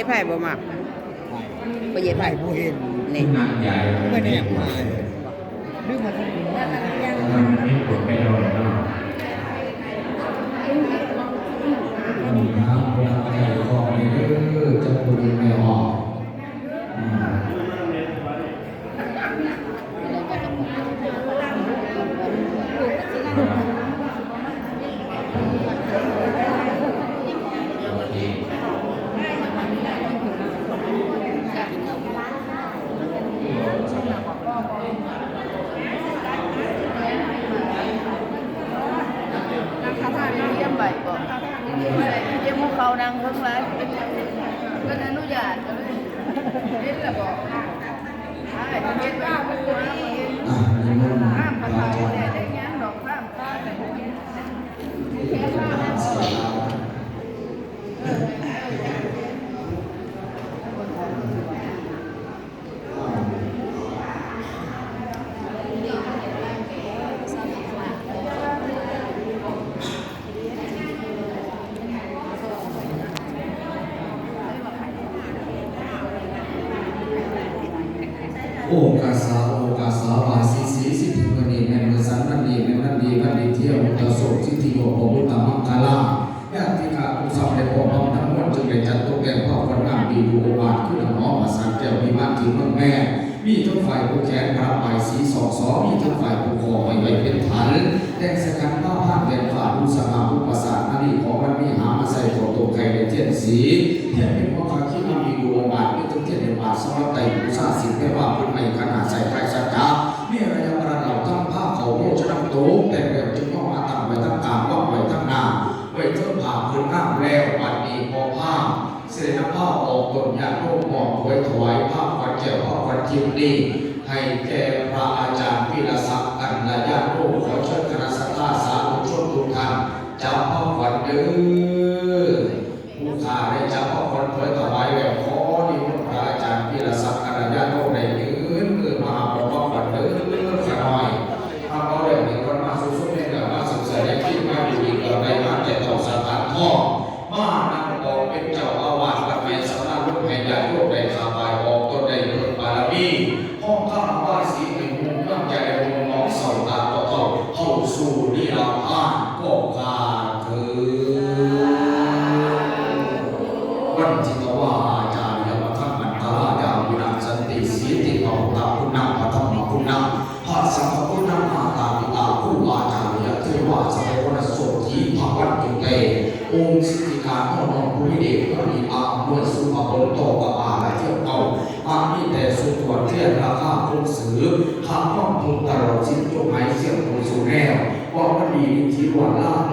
ญ่ไผ่บ่มักพ่อใหญ่ไผ่ผู้เห็นนี่ไม่ได้อยากมาหรือมันไม่ปวดไม่ร้อนนะน้ำเป็นอะไรของนี่คือจะปวดไม่ออกอ่า ดีดูโอบาทขึ้นน้องมาสังเจ้ามีบ้านถึงเมืองแม่ มีทั้งฝ่ายผู้แขนรับไปสีสองสองมีทั้งฝ่ายผู้คอไปไว้เป็นถันแดงสกันผ้าผ้าแดงฝ่าผู้สมาผู้ประสานอันนี้ของมันมีหามาใส่ของตกไก่ในเทียนสีเทียนเป็นพ่อค้าที่มันมีดูโอบาทไม่ต้องเทียนในบาทสำหรับไต่ผู้สาสิบไม่ว่าผู้ใหม่ขนาดใส่ใครสักกะมีอะไรอย่างไรเราทั้งผ้าเขาโมชนะโต๊ะแต่แบบจึงต้องมาตั้งไว้ตั้งกลางว่าไว้ตั้งน้าไว้เท่าผ่าพื้นหน้าแล้วไป เสียผ้าออกตนอย่างรูปหมอกไว้ถวายผ้าวันเกี่ยวผ้าวันจิมดีให้แก่พระอาจารย์พิรศักดิ์กันละญาติโยมขอเชิญคณะสัตยาสาธุชนทุกท่านจำผ้าวัดเด้อผู้ขาได้จำผ้าวันเพื่อถวายแด่ขอนิมพระอาจารย์พิรศักดิ์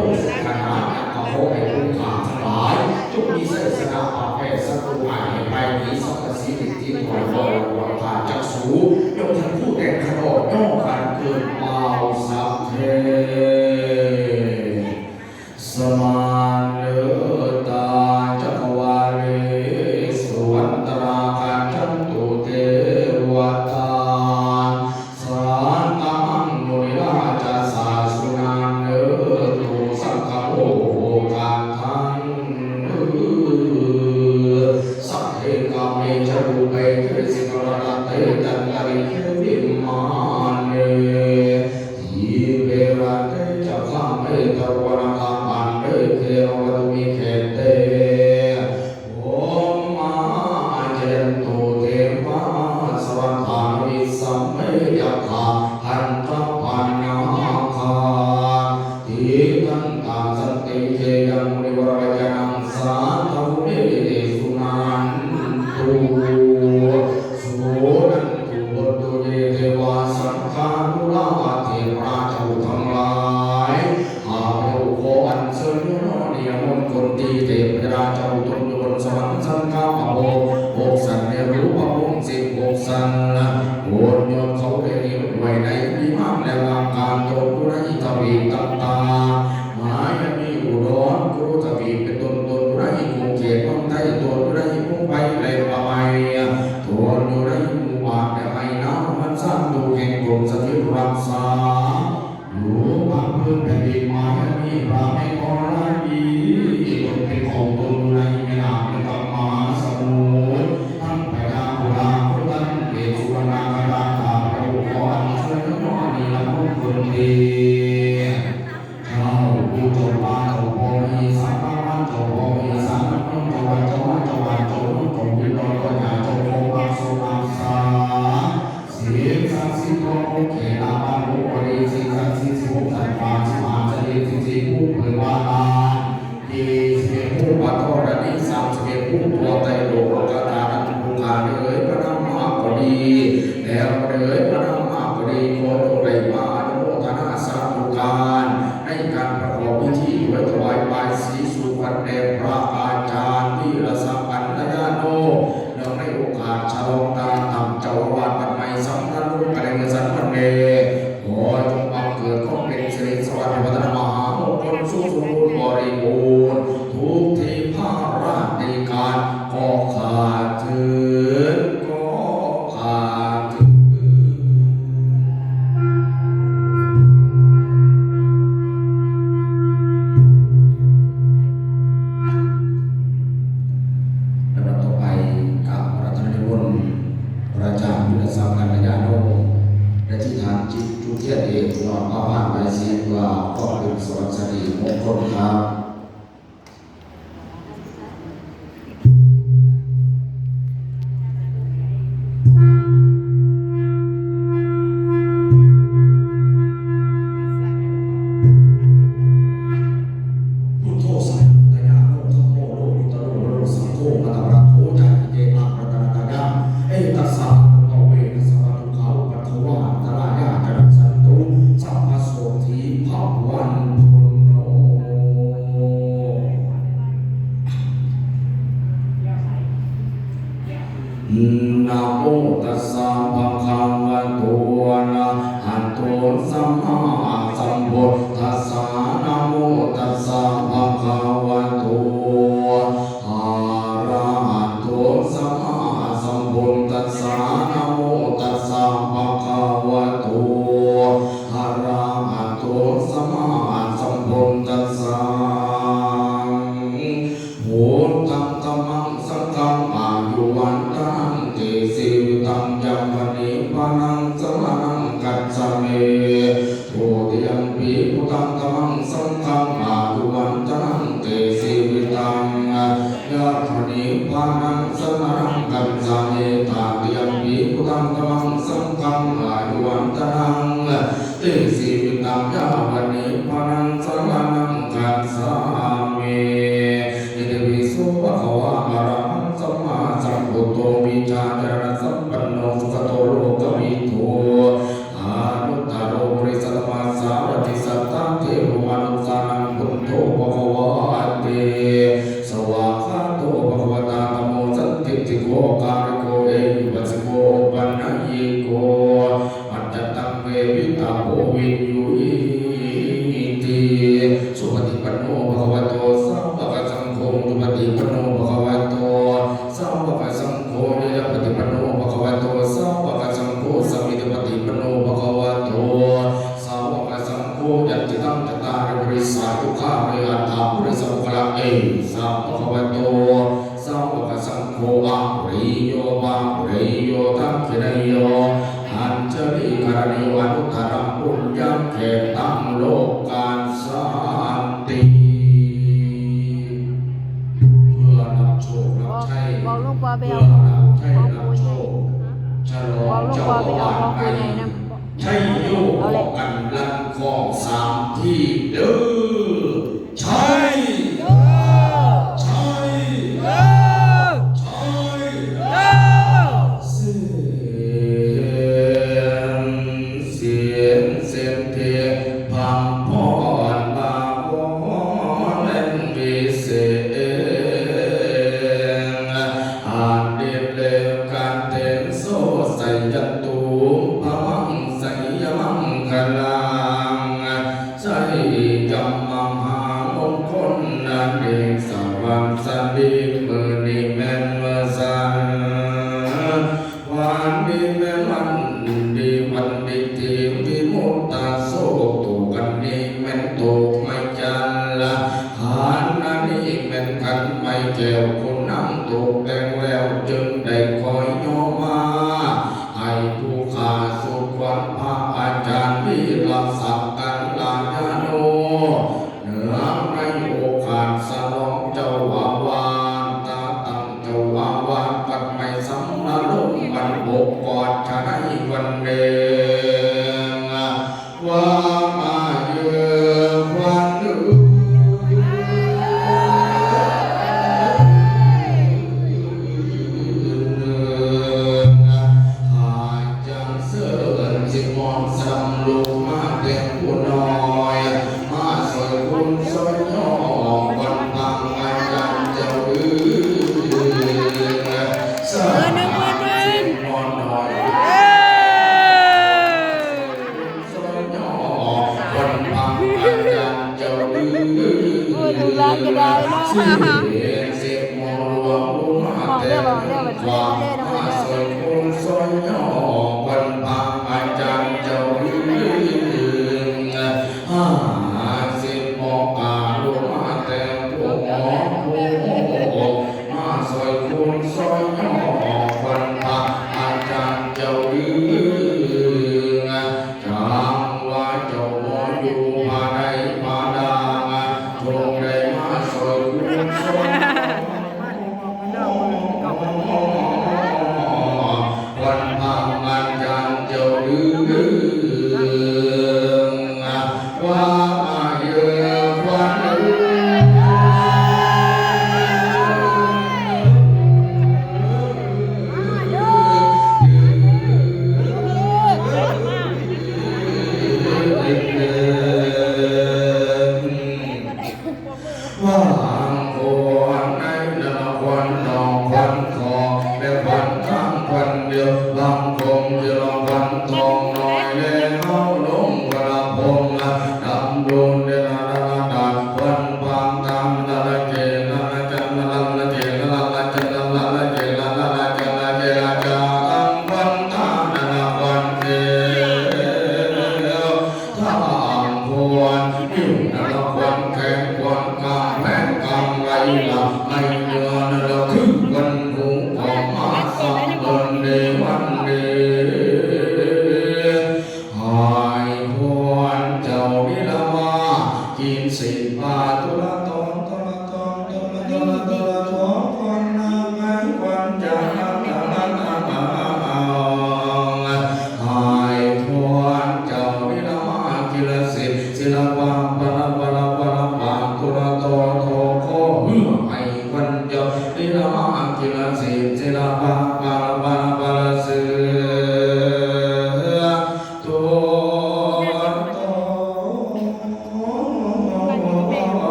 Oh, ca bu kai tu si pa ก สั ทั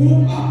womb